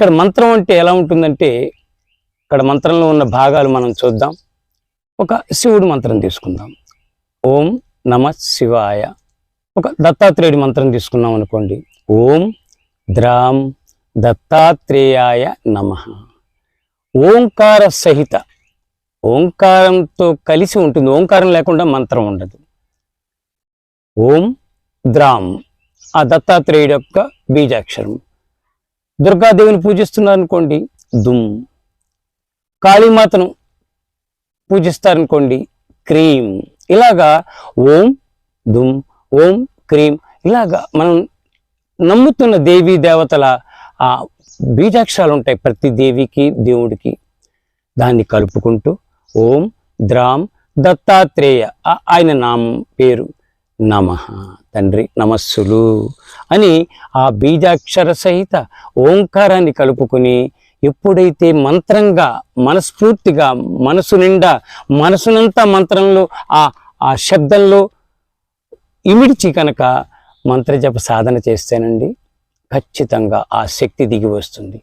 ఇక్కడ మంత్రం అంటే ఎలా ఉంటుందంటే ఇక్కడ మంత్రంలో ఉన్న భాగాలు మనం చూద్దాం. ఒక శివుడు మంత్రం తీసుకుందాం. ఓం నమ శివాయ. ఒక దత్తాత్రేయుడి మంత్రం తీసుకున్నాం అనుకోండి. ఓం ద్రాం దత్తాత్రేయాయ నమ. ఓంకార సహిత ఓంకారంతో కలిసి ఉంటుంది. ఓంకారం లేకుండా మంత్రం ఉండదు. ఓం ద్రాం ఆ దత్తాత్రేయుడి యొక్క బీజాక్షరం. దుర్గాదేవిని పూజిస్తున్నారనుకోండి దుమ్. కాళీమాతను పూజిస్తారనుకోండి క్రీం. ఇలాగా ఓం దుమ్ ఓం క్రీం ఇలాగా మనం నమ్ముతున్న దేవీ దేవతల ఆ బీజాక్షరాలు ఉంటాయి ప్రతి దేవికి దేవుడికి. దాన్ని కలుపుకుంటూ ఓం ద్రాం దత్తాత్రేయ ఆయన నామం పేరు. నమ. తండ్రి నమస్సులు అని ఆ బీజాక్షర సహిత ఓంకారాన్ని కలుపుకొని ఎప్పుడైతే మంత్రంగా మనస్ఫూర్తిగా మనసు నిండా మనసునంతా మంత్రంలో ఆ ఆ శబ్దంలో ఇమిడిచి కనుక మంత్రజప సాధన చేస్తేనండి ఖచ్చితంగా ఆ శక్తి దిగి వస్తుంది.